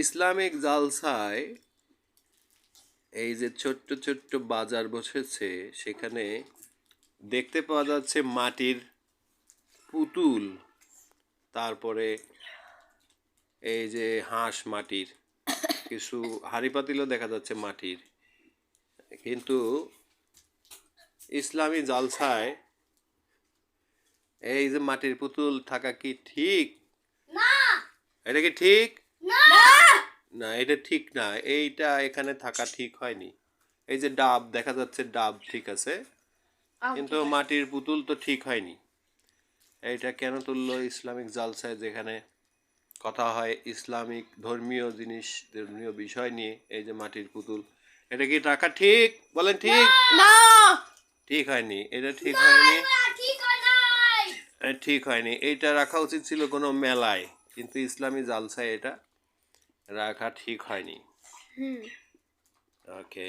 Islamic জালসায় এই যে ছোট্ট ছোট্ট বাজার বসেছে সেখানে দেখতে পাওয়া যাচ্ছে মাটির পুতুল তারপরে এই যে হাঁস মাটির কিছু হাঁড়ি পাতিলও দেখা যাচ্ছে মাটির। কিন্তু ইসলামী জালসায় এই যে মাটির পুতুল থাকা কি ঠিক? এটা কি ঠিক? না। না এটা ঠিক না এইটা এখানে থাকা ঠিক হয়নি। এই যে ডাব দেখা যাচ্ছে ডাব ঠিক আছে কিন্তু মাটির পুতুল তো ঠিক হয়নি। এইটা কেন তুললো ইসলামিক জালসায় যেখানে কথা হয় ইসলামিক ধর্মীয় জিনিস ধর্মীয় বিষয় নিয়ে এই যে মাটির পুতুল। এটা কি রাখা ঠিক? বলেন ঠিক? না। ঠিক হয়নি এটা ঠিক হয়নি। হয় ঠিক হয়নি এইটা রাখা উচিত ছিল কোনো মেলায় কিন্তু ইসলামী জালসায় এটা রাখা ঠিক হয়নি। ওকে